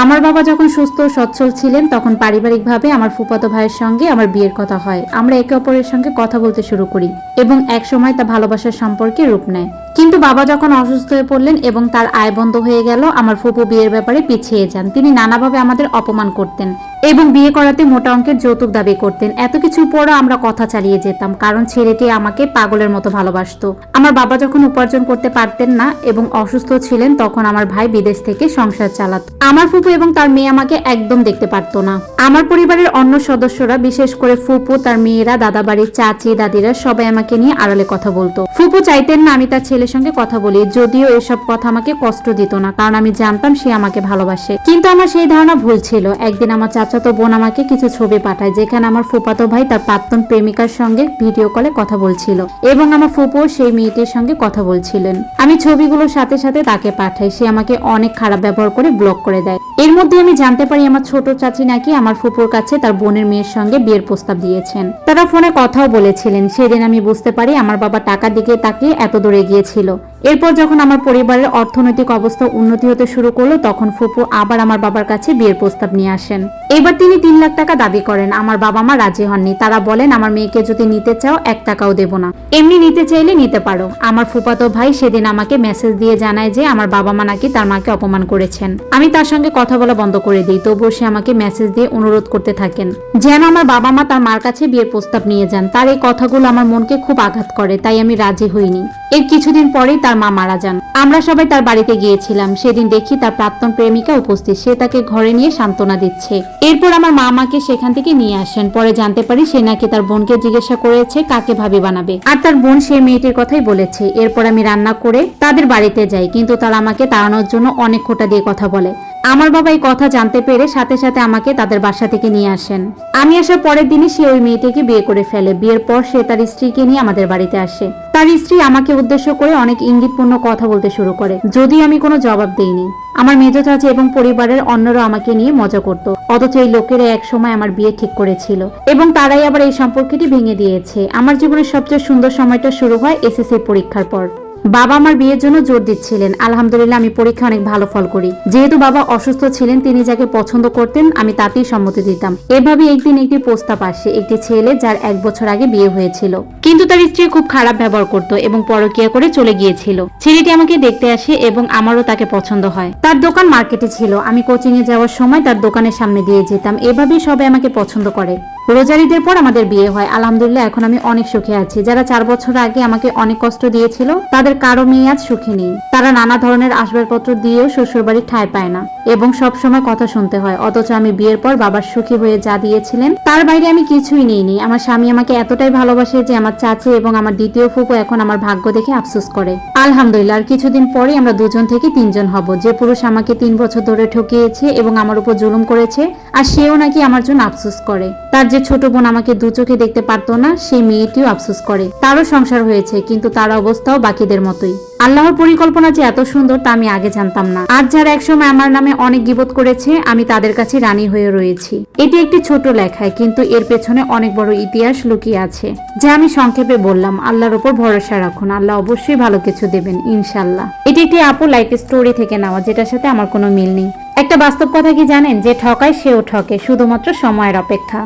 আমার বাবা যখন সুস্থ, সচ্ছল ছিলেন, তখন পারিবারিকভাবে আমার ফুফাতো ভাইয়ের সঙ্গে আমার বিয়ের কথা হয়। আমরা একে অপরের সঙ্গে কথা বলতে শুরু করি এবং এক সময় তা ভালোবাসার সম্পর্কে রূপ নেয়। কিন্তু বাবা যখন অসুস্থ হয়ে পড়লেন এবং তার আয় বন্ধ হয়ে গেল, আমার ফুপু বিয়ের ব্যাপারে পিছিয়ে যান। তিনি নানাভাবে আমাদের অপমান করতেন এবং বিয়ে করাতে মোটা অঙ্কের যৌতুক দাবি করতেন। এত কিছুর পরও আমরা কথা চালিয়ে যেতাম, কারণ ছেলেটি আমাকে পাগলের মতো ভালোবাসতো। আমার বাবা যখন উপার্জন করতে পারতেন না এবং অসুস্থ ছিলেন, তখন আমার ভাই বিদেশ থেকে সংসার চালাত। আমার ফুপু এবং তার মেয়ে আমাকে একদম দেখতে পারতো না। আমার পরিবারের অন্য সদস্যরা, বিশেষ করে ফুপু, তার মেয়েরা, দাদাবাড়ির চাচি, দাদিরা, সবাই আমাকে নিয়ে আড়ালে কথা বলতো। ফুপু চাইতেন না আমি তার ছেলের সঙ্গে কথা বলি, যদিও এসব কথা আমাকে কষ্ট দিত না, কারণ আমি জানতাম সে আমাকে ভালোবাসে। কিন্তু আমার সেই ধারণা ভুল ছিল। একদিন আমার চাচাতো বোন আমাকে কিছু ছবি পাঠায়, যেখানে আমার ফুপাতো ভাই তার প্রাক্তন প্রেমিকার সঙ্গে ভিডিও কলে কথা বলছিল এবং আমার ফুপো সেই মেয়েটির সঙ্গে কথা বলছিলেন। আমি ছবিগুলোর সাথে সাথে তাকে পাঠাই, সে আমাকে অনেক খারাপ ব্যবহার করে ব্লক করে দেয়। এর মধ্যে আমি জানতে পারি আমার ছোট চাচি নাকি আমার ফুপুর কাছে তার বোনের মেয়ের সঙ্গে বিয়ের প্রস্তাব দিয়েছেন। তারা ফোনে কথাও বলেছিলেন। সেদিন আমি বুঝতে পারি আমার বাবা টাকা দিকে তাকে এত দূরে গিয়েছিল এরপর যখন আমার পরিবারের অর্থনৈতিক অবস্থা উন্নতি হতে শুরু করল, তখন ফুপু আবার আমার বাবার কাছে বিয়ের প্রস্তাব নিয়ে আসেন। এবার তিনি তিন লাখ টাকা দাবি করেন, আমার বাবা মা রাজি হননি। তারা বলেন, আমার মেয়েকে যদি নিতে চাও, এক টাকাও দেব না। এমনি নিতে চাইলে নিতে পারো। আমার ফুপাতো ভাই সেদিন আমাকে মেসেজ দিয়ে জানায় যে, আমার বাবা মা নাকি তার মাকে অপমান করেছেন। আমি তার সঙ্গে কথা বলা বন্ধ করে দিই। তবুও সে আমাকে মেসেজ দিয়ে অনুরোধ করতে থাকেন, যেন আমার বাবা মা তার মার কাছে বিয়ের প্রস্তাব নিয়ে যান। তার এই কথাগুলো আমার মনকে খুব আঘাত করে, তাই আমি রাজি হইনি। এর কিছুদিন পরেই তার মা মারা যান। আমরা সবাই তার বাড়িতে গিয়েছিলাম। সেদিন দেখি তার প্রাক্তন প্রেমিকা উপস্থিত। সে তাকে ঘরে নিয়ে সান্ত্বনা দিচ্ছে। এরপর আমার মা আমাকে সেখান থেকে নিয়ে আসেন। পরে জানতে পারি সে নাকি তার বোনকে জিজ্ঞাসা করেছে, কাকে ভাবি বানাবে। আর তার বোন সেই মেয়েটির কথাই বলেছে। এরপর আমি রান্না করে তাদের বাড়িতে যাই, কিন্তু তারা আমাকে তাড়ানোর জন্য অনেক খোটা দিয়ে কথা বলে। আমার বাবা এই কথা জানতে পেরে সাথে সাথে আমাকে তাদের বাসা থেকে নিয়ে আসেন। আমি আসার পরের দিনই সে ওই মেয়েটিকে বিয়ে করে ফেলে। বিয়ের পর সে তার স্ত্রীকে নিয়ে আমাদের বাড়িতে আসে। তার স্ত্রী আমাকে উদ্দেশ্য করে অনেক ইঙ্গিতপূর্ণ কথা বলতে শুরু করে। যদি আমি কোনো জবাব দেইনি। আমার মেজ চাচি এবং পরিবারের অন্যরা আমাকে নিয়ে মজা করত। অথচ এই লোকেরা এক সময় আমার বিয়ে ঠিক করেছিল। এবং তারাই আবার এই সম্পর্কটি ভেঙে দিয়েছে। আমার জীবনের সবচেয়ে সুন্দর সময়টা শুরু হয় এসএসসি পরীক্ষার পর। বাবা আমার বিয়ের জন্য জোর দিচ্ছিলেন। আলহামদুলিল্লাহ, আমি পরীক্ষা অনেক ভালো ফল করি। যেহেতু বাবা অসুস্থ ছিলেন, তিনি যাকে পছন্দ করতেন, আমি তাতেই সম্মতি দিতাম। এভাবে একদিন একটি প্রস্তাব আসে, একটি ছেলে যার এক বছর আগে বিয়ে হয়েছিল। কিন্তু তার স্ত্রী খুব খারাপ ব্যবহার করত এবং পরকিয়া করে চলে গিয়েছিল। ছেলেটি আমাকে দেখতে আসে এবং আমারও তাকে পছন্দ হয়। তার দোকান মার্কেটে ছিল। আমি কোচিং এ যাওয়ার সময় তার দোকানের সামনে দিয়ে যেতাম। এভাবেই সবাই আমাকে পছন্দ করে। রোজারিদের পর আমাদের বিয়ে হয়। আলহামদুলিল্লাহ, এখন আমি অনেক সুখে আছি। যারা চার বছর আগে আমাকে অনেক কষ্ট দিয়েছিল, তাদের কারও মেয়ে আজ সুখী নেই। তারা নানা ধরনের আসবাবপত্র দিয়েও শ্বশুরবাড়ির ঠাঁই পায় না এবং সব সময় কথা শুনতে হয়। অথচ আমি বিয়ের পর বাবার সুখী হয়ে যা দিয়েছিলেন, তার বাইরে আমি কিছুই নিইনি। আমার স্বামী আমাকে এতটাই ভালোবাসে যে আমার চাচি এবং আমার দ্বিতীয় ফুপু এখন আমার ভাগ্য দেখে আফসোস করে। আলহামদুলিল্লাহ, আর কিছুদিন পরে আমরা দুজন থেকে তিনজন হব। যে পুরুষ আমাকে তিন বছর ধরে ঠকিয়েছে এবং আমার উপর জুলুম করেছে, আর সেও নাকি আমার জন্য আফসোস করে। তার যে ছোট বোন আমাকে দু চোখে দেখতে পারতো না, সেই মেয়েটিও আফসোস করে। তারও সংসার হয়েছে, কিন্তু তার অবস্থাও বাকিদের মতোই। আল্লাহর পরিকল্পনা যে এত সুন্দর তা আমি আগে জানতাম না। আজ যারা একসময় আমার নামে অনেক গিবত করেছে, আমি তাদের কাছে রানী হয়ে রয়েছি। এটি একটি ছোট লেখায়, কিন্তু এর পেছনে অনেক বড় ইতিহাস লুকিয়ে আছে, যা আমি সংক্ষেপে বললাম। আল্লাহর উপর ভরসা রাখুন, আল্লাহ অবশ্যই ভালো কিছু দেবেন ইনশাল্লাহ এটি একটি আপু লাইফ স্টোরি থেকে নেওয়া, যেটার সাথে আমার কোনো মিল নেই। একটা বাস্তব কথা কি জানেন? যে ঠকায় সেও ঠকে, শুধুমাত্র সময়ের অপেক্ষা।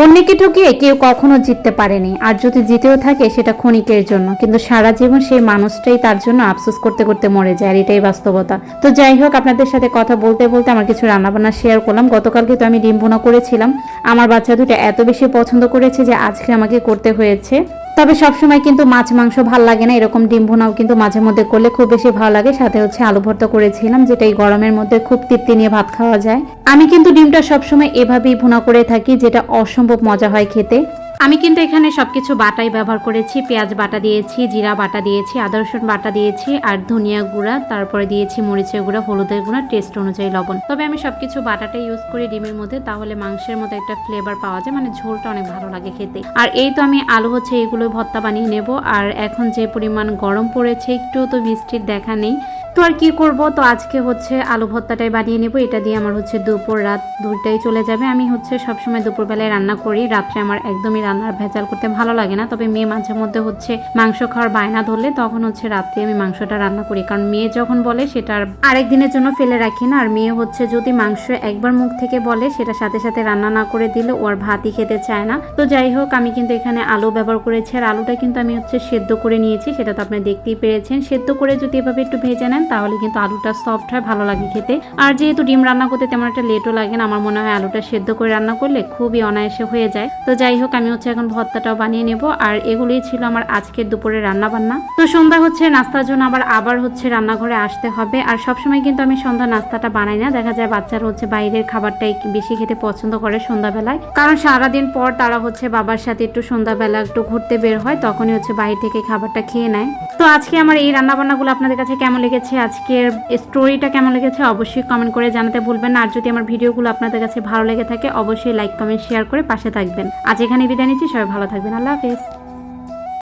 অন্যকে ঠকিয়ে কেউ কখনো জিততে পারেনি। আর যদি জিতেও থাকে, সেটা ক্ষণিকের জন্য। কিন্তু সারা জীবন সেই মানুষটাই তার জন্য আফসোস করতে করতে মরে যায়, আর এটাই বাস্তবতা। তো যাই হোক, আপনাদের সাথে কথা বলতে বলতে আমার কিছু রান্নাবান্না শেয়ার করলাম। গতকালকে তো আমি ডিম করেছিলাম। আমার বাচ্চা দুটো এত বেশি পছন্দ করেছে যে আজকে আমাকে করতে হয়েছে। তবে সবসময় কিন্তু মাছ, মাংস ভালো লাগে না। এরকম ডিম ভুনাও কিন্তু মাঝে মধ্যে করলে খুব বেশি ভালো লাগে। সাথে হচ্ছে আলু ভর্তা করেছিলাম, যেটা এই গরমের মধ্যে খুব তৃপ্তি নিয়ে ভাত খাওয়া যায়। আমি কিন্তু ডিমটা সবসময় এভাবেই ভুনা করে থাকি, যেটা অসম্ভব মজা হয় খেতে। আমি কিন্তু এখানে সব কিছু বাটাই ব্যবহার করেছি, পেঁয়াজ বাটা দিয়েছি, জিরা বাটা দিয়েছি, আদা, রসুন বাটা দিয়েছি, আর ধনিয়া গুঁড়া, তারপরে দিয়েছি মরিচের গুঁড়া, হলুদের গুঁড়া টেস্ট অনুযায়ী লবণ। তবে আমি সব কিছু বাটাটা ইউজ করি ডিমের মধ্যে, তাহলে মাংসের মধ্যে একটা ফ্লেভার পাওয়া যায় মানে ঝোলটা অনেক ভালো লাগে খেতে। আর এই তো আমি আলু হচ্ছে এগুলো ভর্তা বানিয়ে নেব, আর এখন যে পরিমাণ গরম পড়েছে, একটু তো বৃষ্টির দেখা নেই তো আর কি করব? তো আজকে হচ্ছে আলু ভর্তাটাই বানিয়ে নেব। এটা দিয়ে আমার হচ্ছে দুপুর রাত দুইটাই চলে যাবে। আমি হচ্ছে সবসময় দুপুরবেলায় রান্না করি। রাত্রে আমার একদমই রান্নার ভেজাল করতে ভালো লাগে না। তবে মেয়ে মাঝে মধ্যে হচ্ছে মাংস খাওয়ার বায়না ধরলে তখন হচ্ছে রাত্রে আমি মাংসটা রান্না করি। কারণ মেয়ে যখন বলে সেটা আর আরেক দিনের জন্য ফেলে রাখি না। আর মেয়ে হচ্ছে যদি মাংস একবার মুখ থেকে বলে সেটা সাথে সাথে রান্না না করে দিলে ওর ভাতই খেতে চায় না। তো যাই হোক, আমি কিন্তু এখানে আলু ব্যবহার করেছি। আর আলুটা কিন্তু আমি হচ্ছে সেদ্ধ করে নিয়েছি। সেটা তো আপনি দেখতেই পেরেছেন। সেদ্ধ করে যদি এভাবে একটু ভেজে নেন তাহলে কিন্তু আলুটা সফট হয়, ভালো লাগে খেতে। আর যেহেতু ডিম রান্না করতে তেমন একটা লেটও লাগে না, আমার মনে হয় আলুটা সেদ্ধ করে রান্না করলে খুবই অনায়াসে হয়ে যায়। তো যাই হোক, আমি হচ্ছে এখন ভর্তাটাও বানিয়ে নেব। আর এগুলোই ছিল আমার আজকের দুপুরে রান্না বান্না তো সন্ধ্যা হচ্ছে, নাস্তার জন্য আবার আবার হচ্ছে রান্নাঘরে আসতে হবে। আর সবসময় কিন্তু আমি সন্ধ্যা নাস্তাটা বানাই না। দেখা যায় বাচ্চারা হচ্ছে বাইরের খাবারটাই বেশি খেতে পছন্দ করে সন্ধ্যাবেলায়। কারণ সারাদিন পর তারা হচ্ছে বাবার সাথে একটু সন্ধ্যাবেলা একটু ঘুরতে বের হয়, তখনই হচ্ছে বাইরে থেকে খাবারটা খেয়ে নেয়। তো আজকে আমার এই রান্নাবান্নাগুলো আপনাদের কাছে কেমন লেগেছে আজকের স্টোরিটা কেমন লেগেছে অবশ্যই কমেন্ট করে জানাতে ভুলবেন না। আর যদি আমার ভিডিওগুলো আপনাদের কাছে ভালো লেগে থাকে, অবশ্যই লাইক কমেন্ট শেয়ার করে পাশে থাকবেন। আজ এখানে বিদায় নিচ্ছি, সবাই ভালো থাকবেন। আল্লাহ হাফেজ।